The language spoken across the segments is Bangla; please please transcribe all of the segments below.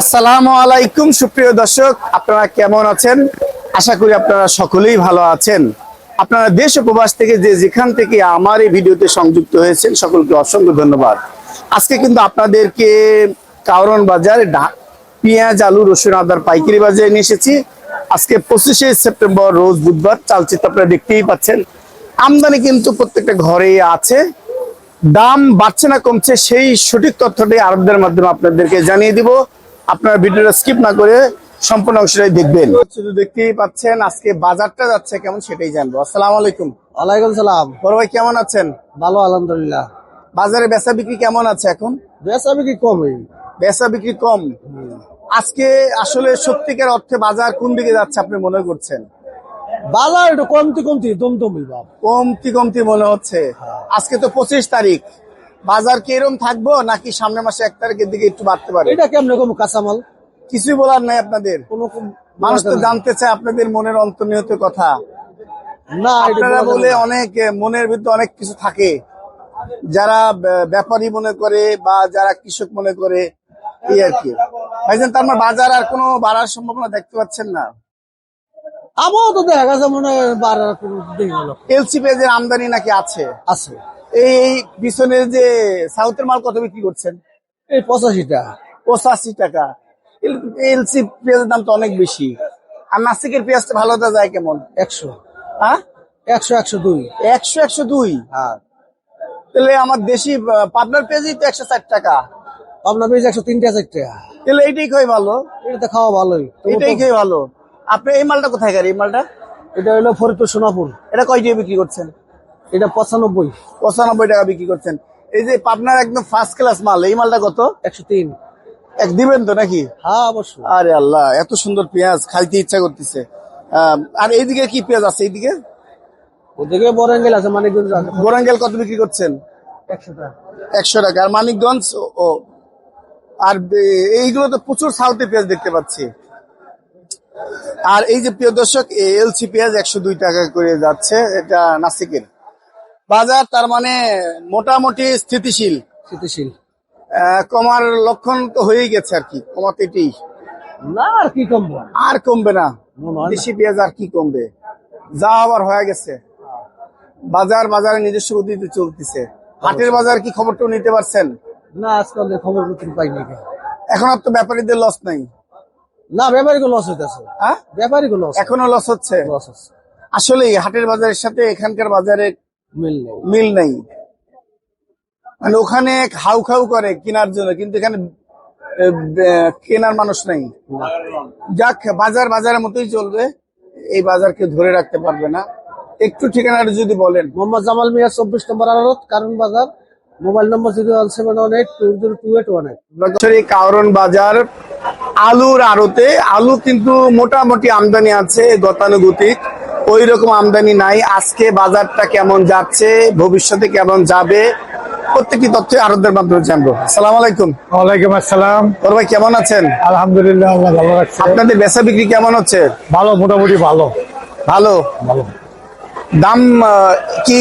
আসসালামু আলাইকুম, সুপ্রিয় দর্শক, আপনারা কেমন আছেন? আশা করি আপনারা সকলেই ভালো আছেন। আপনারা দেশ উপবাস থেকে যে যেখান থেকে আমার এই ভিডিওতে সংযুক্ত হয়েছেন, সকলকে অসংখ্য ধন্যবাদ। আজকে কিন্তু আপনাদেরকে কাউরন বাজারে পেঁয়াজ, আলু, রসুন, আদার পাইকারি বাজারে নিয়ে এসেছি। আজকে পঁচিশে সেপ্টেম্বর, রোজ বুধবার, চালচিত্র আপনারা দেখতেই পাচ্ছেন। আমদানি কিন্তু প্রত্যেকটা ঘরেই আছে। দাম বাড়ছে না কমছে, সেই সঠিক তথ্যটি আরবদের মাধ্যমে আপনাদেরকে জানিয়ে দিব। আপনারা ভিডিওটা স্কিপ না করে সম্পূর্ণ অংশটাই দেখবেন। শুধু দেখতেই পাচ্ছেন আজকে বাজারটা যাচ্ছে কেমন সেটাই জানব। আসসালামু আলাইকুম। ওয়ালাইকুম সালাম। বড় ভাই কেমন আছেন? ভালো আলহামদুলিল্লাহ। বাজারে বেচা বিক্রি কেমন আছে এখন? আমি কি কমই। বেচা বিক্রি কম। আজকে আসলে সত্যিকার অর্থে বাজার কোন দিকে যাচ্ছে আপনি মনে করছেন? বাজার একটু কমতি কমতি দমদমি বাপ। কমতি কমতি মনে হচ্ছে। আজকে তো পঁচিশ তারিখ। বাজার কি এরকম থাকব নাকি সামনের মাসে এক তারিখের দিকে একটু বাড়তে পারে? এটা কেমন কম কাঁচামাল? কিছুই বলার নাই আপনাদের। কোনো মানুষ তো জানতে চায় আপনাদের মনের অন্তর্নিহিত কথা। না আপনারা বলে অনেক মনের ভিতরে অনেক কিছু থাকে। যারা ব্যাপারী মনে করে বা যারা কৃষক মনে করে এই আর কি। ভাইজান তার মানে বাজার আর কোনো বাড়ার সম্ভাবনা দেখতে পাচ্ছেন না? আমারও তো দেখা গেছে মনে হয় বাড়ার কোনো এলসি পেঁয়াজের আমদানি নাকি আছে? আছে। এই পিছনের যে সাউথের মাল কত বিক্রি করছেন? এই পঁচাশিটা পঁচাশি টাকা। এলসি পেঁয়াজের দাম তো অনেক বেশি। আর নাসিকের পেঁয়াজটা ভালো দেওয়া যায় কেমন? একশো। হ্যাঁ? একশো একশো দুই। একশো একশো দুই? হ্যাঁ। তাহলে আমার দেশি পাবনার পেঁয়াজই তো একশো ষাট টাকা। আপনার বেশ একশো তিনটা টাকা। তাহলে এইটাই খাই ভালো? এটা তো খাওয়া ভালোই। এটাই খাই ভালো? আপনি এই মালটা কোথায় এই মালটা? এটা হলো ফরিদপুর সোনাপুর। এটা কয় দিয়ে বিক্রি করছেন? এটা পঁচানব্বই। পঁচানব্বই টাকা বিক্রি করছেন। এই যে পাবনার একদম ফার্স্ট ক্লাস মাল এই মালটা কত? একশো তিন। এক দিবেন তো নাকি? হ্যাঁ অবশ্যই। আরে আল্লাহ এত সুন্দর পেঁয়াজ খাইতে ইচ্ছা করতেছে। আর এইদিকে কি পেঁয়াজ আছে এইদিকে? ওদিকে বরেঙ্গেল আছে মানিকগঞ্জ আছে। গোরাঙ্গেল কত বিক্রি করছেন? একশো টাকা। একশো টাকা। আর মানিকগঞ্জ ও আর এইগুলো তো প্রচুর সাউথে পেঁয়াজ দেখতে পাচ্ছি। আর এই যে প্রিয় দর্শক এলসি পেঁয়াজ একশো দুই টাকা করে যাচ্ছে এটা নাসিকের। বাজার তার মানে মোটামুটি স্থিতিশীল। স্থিতিশীল। কমার লক্ষণ তো হয়েই গেছে আর কি কমাতে এটাই না আর কি কমবো? আর কমবে না। হয়। দেশি পেঁয়াজ আর কি কমবে? যা আবার হয়ে গেছে। বাজার বাজারে নিজস্ব গতিতে চলতেছে। হাটের বাজার কি খবরটা নিতে পারছেন? না আজকাল খবর পাইনি। এখন আর তো ব্যাপারীদের লস নাই। না ব্যাপারীকে লস হইতেছে। হ্যাঁ? ব্যাপারীকে লস এখনও লস হচ্ছে? আসলে হাটের বাজারের সাথে এখানকার বাজারে মিল নেই। মানে ওখানে খাউ খাউ করে কেনার জন্য কিন্তু এখানে কেনার মানুষ নেই। যাক বাজার বাজারের মতোই চলবে। এই বাজারকে ধরে রাখতে পারবে না। একটু ঠিকানাটা যদি বলেন। মোহাম্মদ জামাল মিয়া চব্বিশ নম্বর আদালত কারণ বাজার। Mobile number zero one seven one eight two zero two eight one eight. কারণ বাজার আলুর আড়তে আলু কিন্তু মোটামুটি আমদানি আছে গতানুগতিক। ওই রকম আমদানি নাই। আজকে বাজারটা কেমন যাচ্ছে ভবিষ্যতে কেমন যাবে প্রত্যেকটি তথ্য আরবদের মাধ্যমে জানব। সালাম আলাইকুম। ওয়ালাইকুম আসসালাম। ভাই কেমন আছেন? আলহামদুলিল্লাহ আল্লাহ ভালো রাখছে। আপনাদের বেচা বিক্রি কেমন হচ্ছে? ভালো মোটামুটি ভালো। ভালো? ভালো। দাম কি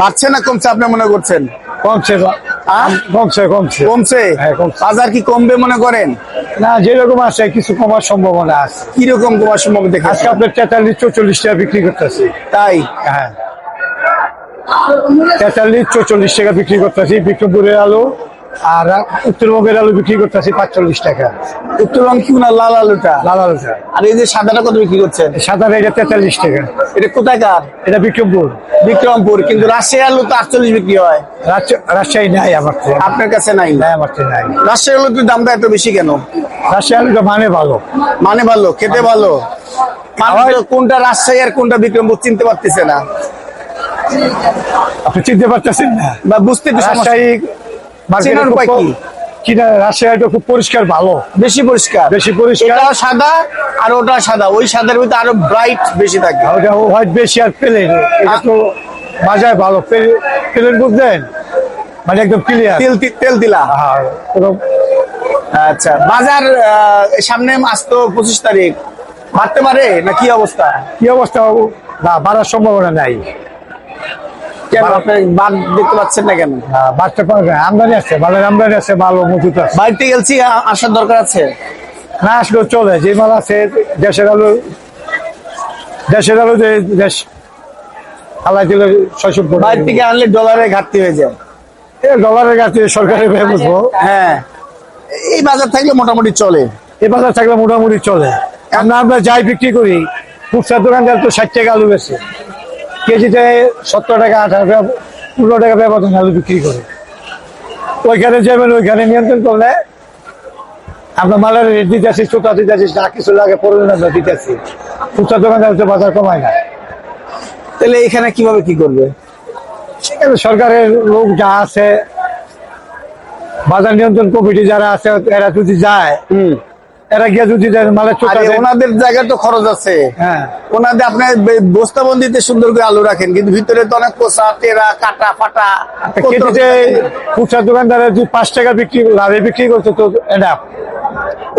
বাড়ছে না কমছে আপনি মনে করছেন? কমছে কমছে কমছে। কমছে? হ্যাঁ, কমছে। বাজার কি কমবে মনে করেন? না যেরকম আছে কিছু কমার সম্ভাবনা আছে। কীরকম কমার সম্ভাবনা দেখে আজকে আপনার তেতাল্লিশ চৌচল্লিশ টাকা বিক্রি করতেছি। তাই? হ্যাঁ। তেতাল্লিশ চৌচল্লিশ টাকা বিক্রি করতেছি। বিক্রমপুরের আলু আর উত্তরবঙ্গের আলু বিক্রি করতেছি পাঁচচল্লিশ টাকা। উত্তরবঙ্গ কি না? লাল আলুটা? লাল আলুটা। আর এই যে সাদাটা কত বিক্রি করছেন? সাদা এটা তেতাল্লিশ টাকা। এটা কোথাকার এটা বিক্রমপুর। বিক্রমপুর কিন্তু রাজশাহী আলু তো আটচল্লিশ বিক্রি হয়। রাজশা- রাজশাহী নাই আমার আপনার কাছে নাই? নাই আমার নাই। রাজশাহী আলুর দামটা এত বেশি কেন? রাজশাহী আলুটা মানে ভালো। মানে ভালো খেতে ভালো। কোনটা রাজশাহী আর কোনটা বিক্রমপুর চিনতে পারতেছে না। আপনি চিনতে পারতেছেন না? বা বুঝতে রাজশাহী চেনার উপায় কি? কিনা রাজশাহীটা খুব পরিষ্কার ভালো। বেশি পরিষ্কার? বেশি পরিষ্কার। এটাও সাদা আর ওটা সাদা। ওই সাদার ভিতরে আরও ব্রাইট বেশি থাকে। ওটা হোয়াইট বেশি আর প্লেন এটা তো বাজায় ভালো। প্লেন বুঝলেন মানে একদম ক্লিয়ার তেল তেল দিলা আর কোনো আচ্ছা বাজার সামনে মাস তো পঁচিশ তারিখ। বাড়তে পারে না কি অবস্থা? কি অবস্থা না বাড়ার সম্ভাবনা নাই। বাদ দেখতে পাচ্ছেন না কেন? আহ, আমদানি আছে ভালো আমদানি আছে ভালো মজুত আছে। বাড়িতে গেলছি আসার দরকার আছে? না আসলেও চলে যে মাল আছে দেশের আলু দেশের আলু যে দেশ আলাই দিলে ছয়শো বাইরে থেকে আনলে ডলারের ঘাটতি হয়ে যায়। ডলারের কাছে সরকারের বুঝব। হ্যাঁ। এই বাজার থাকলে মোটামুটি চলে। এ বাজার থাকলে মোটামুটি চলে। আমরা আমরা যাই বিক্রি করি খুচরা দোকানদার তো ষাট টাকা আলু বেছে কেজিতে সত্তর টাকা আঠারো টাকা, পনেরো টাকা ব্যবধান আলু বিক্রি করে। ওইখানে যাবেন, ওইখানে নিয়ন্ত্রণ করলে আমরা মালের রেট দিতে আসি চোতা দিতে আসি যা কিছু লাগে পড়বে না দিতে আসি। খুচরা দোকানদার তো বাজার কমায় না। তাহলে এখানে কীভাবে কি করবে? সেখানে সরকারের লোক যা আছে, বাজার নিয়ন্ত্রণ কমিটি যারা আছে, এরা যদি যায় এরা গিয়ে যদি মালের ওনাদের জায়গায় তো খরচ আছে। হ্যাঁ। ওনাদের আপনার বস্তাবন্দিতে সুন্দর করে আলু রাখেন কিন্তু ভিতরে তো অনেক কোষা টেরা কাটা ফাটা খুচরা দোকানদারের যদি পাঁচ টাকা বিক্রি লাভে বিক্রি করতো তো এনাফ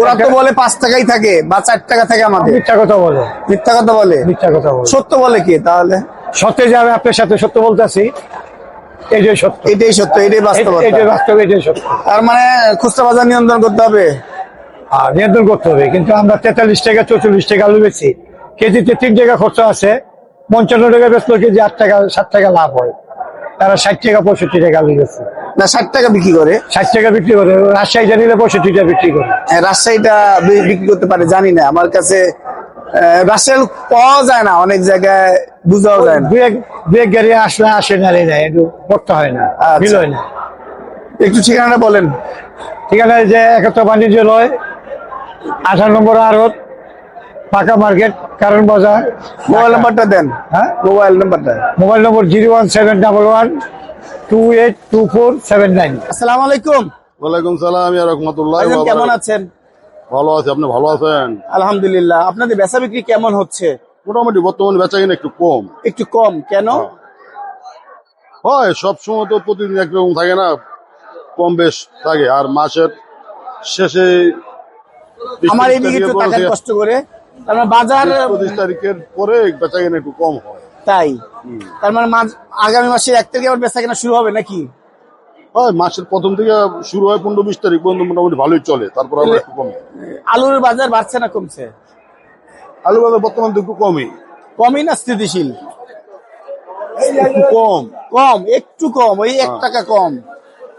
ওরা তো বলে পাঁচ টাকাই থাকে বা চার টাকা থাকে আমাদের। মিথ্যা কথা বলে। মিথ্যা কথা বলে? মিথ্যা কথা বলে। সত্য বলে কি তাহলে? সত্যি আপনার সাথে সত্য বলতেছি যে সত্য। এটাই সত্য এটাই এই যে বাস্তব এটাই সত্য। তার মানে খুচরা বাজার নিয়ন্ত্রণ করতে হবে? আর নিয়ন্ত্রণ করতে হবে। কিন্তু আমরা তেতাল্লিশ টাকা চৌচল্লিশ টাকা আলু বেছি কেজিতে তিন টাকা খরচা আছে। পঞ্চান্ন টাকা বেচলো কেজি আট টাকা সাত টাকা লাভ হয়। তারা ষাট টাকা পঁয়ষট্টি টাকা আলু বেছে না ষাট টাকা বিক্রি করে? ষাট টাকা বিক্রি করে। পঁয়ষট্টি টাকা বিক্রি করে। হ্যাঁ, রাজশাহীটা বিক্রি করতে পারে জানি না। আমার কাছে রাজশাহী পাওয়া যায় না। অনেক জায়গায় বুঝাও যায় না। দু এক গাড়ি আসলে আসে না রে না একটু করতে হয় না। আচ্ছা। মিল হয় না। একটু ঠিকানাটা বলেন। ঠিক আছে যে একত্র বাণিজ্য লয় আঠারো নম্বর আড়ত পাকা মার্কেট কারণ বাজার। মোবাইল নাম্বারটা দেন। হ্যাঁ? মোবাইল নাম্বারটা। Mobile number zero one seven double one two eight two four seven nine. আসসালামু আলাইকুম। ওয়ালাইকুম সালাম ইয়া রহমতুল্লাহ কেমন আছেন? ভালো আছে আপনি ভালো আছেন? আলহামদুলিল্লাহ। আপনাদের বেচা বিক্রি কেমন হচ্ছে? মোটামুটি বর্তমানে বেচা কিনা একটু কম। একটু কম। কেন? হয়। সব সময় তো প্রতিদিন একরকম থাকে না কম বেশ থাকে। আর মাসের শেষে আমার এইদিকে একটু থেকে- কষ্ট করে তার মানে বাজার পঁচিশ তারিখের পরে বেচা কেনা একটু কম হয়। তাই? তার মানে আগামী মাসের এক তারিখে আবার বেচা কেনা শুরু হবে নাকি? হয় মাসের প্রথম থেকে শুরু হয় পনেরো বিশ তারিখ পর্যন্ত মোটামুটি ভালোই চলে তারপর আবার একটু কমে। আলুর বাজার বাড়ছে না কমছে? আলু বাজার বর্তমান তো একটু কমই। কমই না স্থিতিশীল? একটু কম। কম একটু কম ওই এক টাকা কম।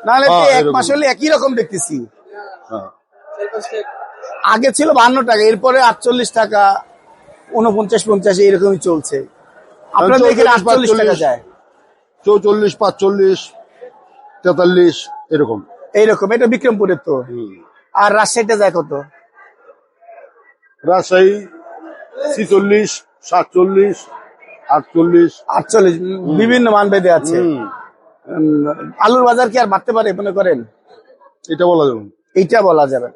নাহলে হ্যাঁ, এক মাস হলে একই রকম দেখতেছি। হ্যাঁ। আগে ছিল বান্ন টাকা এরপরে আটচল্লিশ টাকা উনপঞ্চাশ পঞ্চাশ এরকমই চলছে। আপনাদের এখানে আটচল্লিশ টাকা। যায়? চৌচল্লিশ পাঁচচল্লিশ তেতাল্লিশ এরকম। এইরকম এটা বিক্রমপুরের তো। আর রাজশাহীতে যায় কত? রাজশাহী ছিচল্লিশ সাতচল্লিশ আটচল্লিশ। আটচল্লিশ বিভিন্ন মান বেঁধে আছে আলুর বাজার কি আর বাড়তে পারে মনে করেন? এটা বলা যাবে এটা বলা যাবে।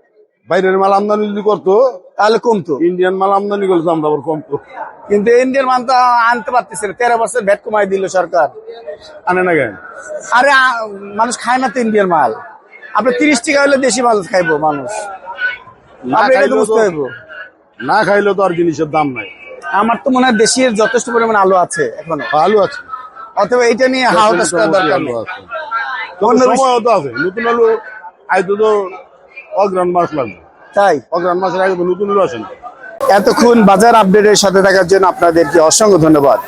বাইরের মাল আমদানি যদি করতো তাহলে কমতো। ইন্ডিয়ান মাল আমদানি করলে দামটা আবার কমতো। কিন্তু ইন্ডিয়ান মান তো আনতে পারতেছে না। তেরো বছর ভ্যাট কমাই দিল সরকার। আনে না কেন? আরে মানুষ খায় না তো ইন্ডিয়ান মাল। আপনি তিরিশ টাকা হলে দেশি মাল খাইবো মানুষ। না আপনি এটা খাইলেও তো- খাইলে তো আর জিনিসের দাম নাই। আমার তো মনে হয় দেশের যথেষ্ট পরিমাণ আলু আছে এখনও। আলু আছে। অথবা এইটা নিয়ে করার দরকার আছে। নতুন আলু আইতো তো অগ্রাণ মাস লাগবে। তাই? অগ্রাণ মাসের আগে তো নতুন আসেন। এতক্ষণ বাজার আপডেটের সাথে থাকার জন্য আপনাদেরকে অসংখ্য ধন্যবাদ।